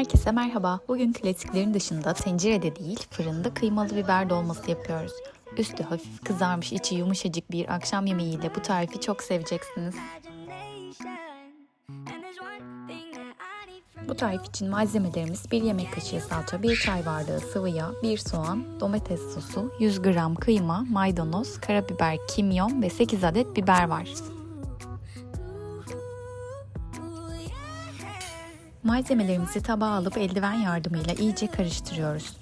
Herkese merhaba. Bugün klasiklerin dışında tencerede değil, fırında kıymalı biber dolması yapıyoruz. Üstü hafif kızarmış, içi yumuşacık bir akşam yemeğiyle bu tarifi çok seveceksiniz. Bu tarif için malzemelerimiz 1 yemek kaşığı salça, 1 çay bardağı sıvı yağ, 1 soğan, domates sosu, 100 gram kıyma, maydanoz, karabiber, kimyon ve 8 adet biber var. Malzemelerimizi tabağa alıp eldiven yardımıyla iyice karıştırıyoruz.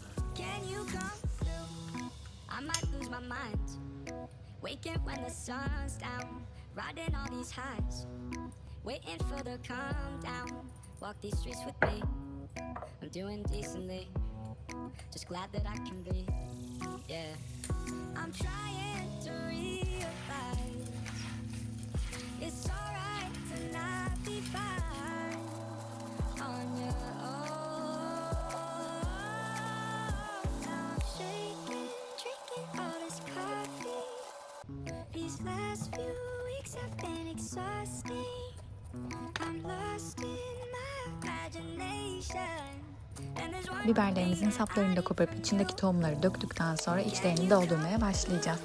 I'm lost in my imagination. Biberlerimizin saplarını da koparıp içindeki tohumları döktükten sonra içlerini doldurmaya başlayacağız.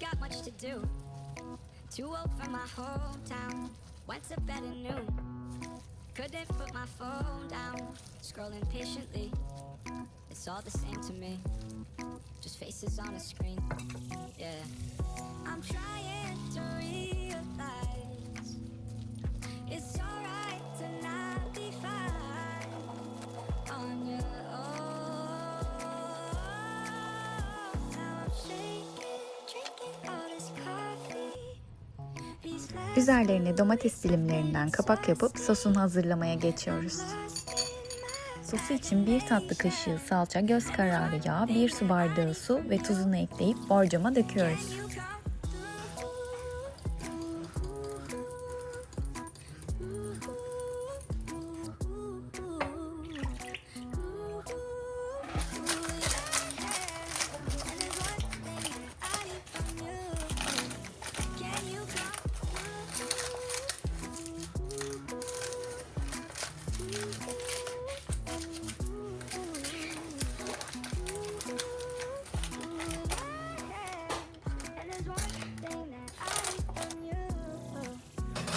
Got much to do. Too old for my hometown. Went to bed at noon. Couldn't put my phone down. Scrolling patiently. It's all the same to me. Just faces on a screen. Yeah. I'm trying Üzerlerine domates dilimlerinden kapak yapıp sosunu hazırlamaya geçiyoruz. Sosu için bir tatlı kaşığı salça, göz kararı yağ, bir su bardağı su ve tuzunu ekleyip borcama döküyoruz.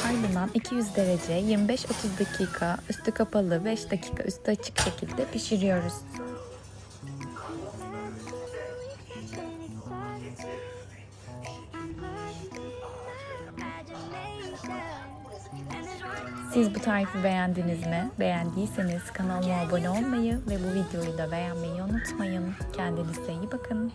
Ardından 200 derece 25-30 dakika üstü kapalı 5 dakika üstü açık şekilde pişiriyoruz. Siz bu tarifi beğendiniz mi? Beğendiyseniz kanalıma abone olmayı ve bu videoyu da beğenmeyi unutmayın. Kendinize iyi bakın.